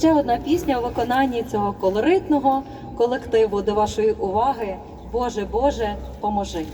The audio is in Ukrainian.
ще одна пісня у виконанні цього колоритного колективу до вашої уваги. Боже, Боже, поможи.